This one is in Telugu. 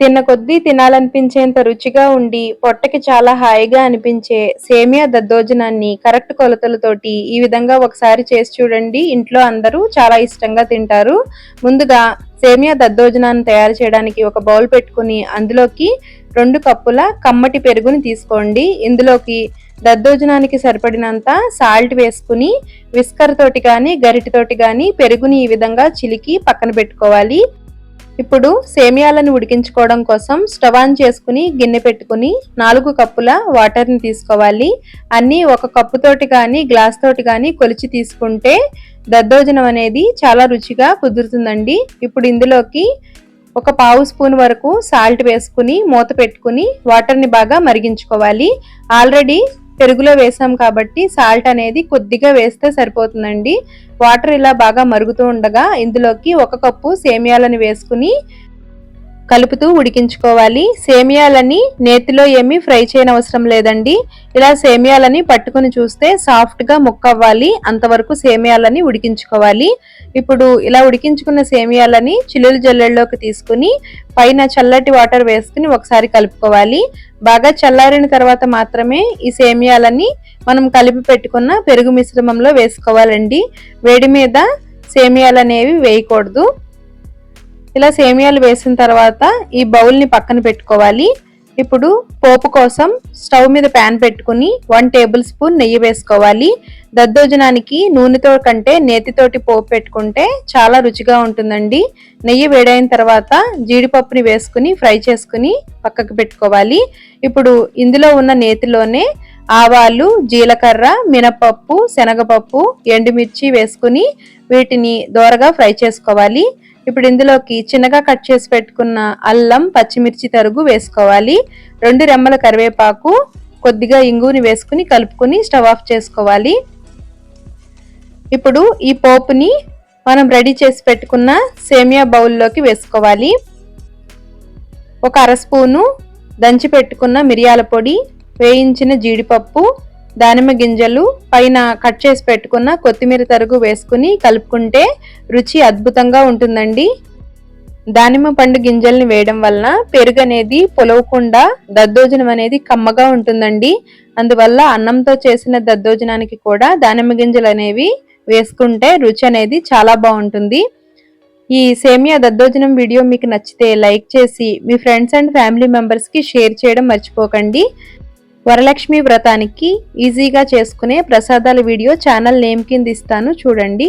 తిన్న కొద్దీ తినాలనిపించేంత రుచిగా ఉండి పొట్టకి చాలా హాయిగా అనిపించే సేమియా దద్దోజనాన్ని కరెక్ట్ కొలతలతోటి ఈ విధంగా ఒకసారి చేసి చూడండి. ఇంట్లో అందరూ చాలా ఇష్టంగా తింటారు. ముందుగా సేమియా దద్దోజనాన్ని తయారు చేయడానికి ఒక బౌల్ పెట్టుకుని అందులోకి రెండు కప్పుల కమ్మటి పెరుగుని తీసుకోండి. ఇందులోకి దద్దోజనానికి సరిపడినంత సాల్ట్ వేసుకుని విస్కర్ తోటి కానీ గరిటతోటి కానీ పెరుగుని ఈ విధంగా చిలికి పక్కన పెట్టుకోవాలి. ఇప్పుడు సేమియాలను ఉడికించుకోవడం కోసం స్టవ్ ఆన్ చేసుకుని గిన్నె పెట్టుకుని నాలుగు కప్పుల వాటర్ని తీసుకోవాలి. అన్నీ ఒక కప్పుతోటి కానీ గ్లాస్ తోటి కానీ కొలిచి తీసుకుంటే దద్దోజనం అనేది చాలా రుచిగా కుదురుతుందండి. ఇప్పుడు ఇందులోకి ఒక పావు స్పూన్ వరకు సాల్ట్ వేసుకుని మూత పెట్టుకుని వాటర్ని బాగా మరిగించుకోవాలి. ఆల్రెడీ పెరుగులో వేసాం కాబట్టి సాల్ట్ అనేది కొద్దిగా వేస్తే సరిపోతుందండి. వాటర్ ఇలా బాగా మరుగుతూ ఉండగా ఇందులోకి ఒక కప్పు సేమియాలను వేసుకుని కలుపుతూ ఉడికించుకోవాలి. సేమియాలని నేతిలో ఏమీ ఫ్రై చేయనవసరం లేదండి. ఇలా సేమియాలని పట్టుకుని చూస్తే సాఫ్ట్గా ముక్కవ్వాలి. అంతవరకు సేమియాలని ఉడికించుకోవాలి. ఇప్పుడు ఇలా ఉడికించుకున్న సేమియాలని చిల్లులు జల్లెల్లోకి తీసుకుని పైన చల్లటి వాటర్ వేసుకుని ఒకసారి కలుపుకోవాలి. బాగా చల్లారిన తర్వాత మాత్రమే ఈ సేమియాలని మనం కలిపి పెట్టుకున్న పెరుగు మిశ్రమంలో వేసుకోవాలండి. వేడి మీద సేమియాలు అనేవి వేయకూడదు. ఇలా సేమియాలు వేసిన తర్వాత ఈ బౌల్ని పక్కన పెట్టుకోవాలి. ఇప్పుడు పోపు కోసం స్టవ్ మీద ప్యాన్ పెట్టుకుని వన్ టేబుల్ స్పూన్ నెయ్యి వేసుకోవాలి. దద్దోజనానికి నూనెతో కంటే నేతితోటి పోపు పెట్టుకుంటే చాలా రుచిగా ఉంటుందండి. నెయ్యి వేడైన తర్వాత జీడిపప్పుని వేసుకుని ఫ్రై చేసుకుని పక్కకు పెట్టుకోవాలి. ఇప్పుడు ఇందులో ఉన్న నేతిలోనే ఆవాలు జీలకర్ర మినపప్పు శనగపప్పు ఎండుమిర్చి వేసుకుని వీటిని దోరగా ఫ్రై చేసుకోవాలి. ఇప్పుడు ఇందులోకి చిన్నగా కట్ చేసి పెట్టుకున్న అల్లం పచ్చిమిర్చి తరుగు వేసుకోవాలి. రెండు రెమ్మల కరివేపాకు కొద్దిగా ఇంగుని వేసుకుని కలుపుకొని స్టవ్ ఆఫ్ చేసుకోవాలి. ఇప్పుడు ఈ పోపుని మనం రెడీ చేసి పెట్టుకున్న సేమియా బౌల్లోకి వేసుకోవాలి. ఒక అర స్పూను దంచి పెట్టుకున్న మిరియాల పొడి వేయించిన జీడిపప్పు దానిమ్మ గింజలు పైన కట్ చేసి పెట్టుకున్న కొత్తిమీర తరుగు వేసుకుని కలుపుకుంటే రుచి అద్భుతంగా ఉంటుందండి. దానిమ్మ పండు గింజల్ని వేయడం వలన పెరుగు అనేది పొలవకుండా దద్దోజనం అనేది కమ్మగా ఉంటుందండి. అందువల్ల అన్నంతో చేసిన దద్దోజనానికి కూడా దానిమ్మ గింజలు అనేవి వేసుకుంటే రుచి అనేది చాలా బాగుంటుంది. ఈ సేమియా దద్దోజనం వీడియో మీకు నచ్చితే లైక్ చేసి మీ ఫ్రెండ్స్ అండ్ ఫ్యామిలీ మెంబర్స్కి షేర్ చేయడం మర్చిపోకండి. వరలక్ష్మి వ్రతానికి ఈజీగా చేసుకునే ప్రసాదాల వీడియో ఛానల్ నేమ్ కింద ఇస్తాను. చూడండి.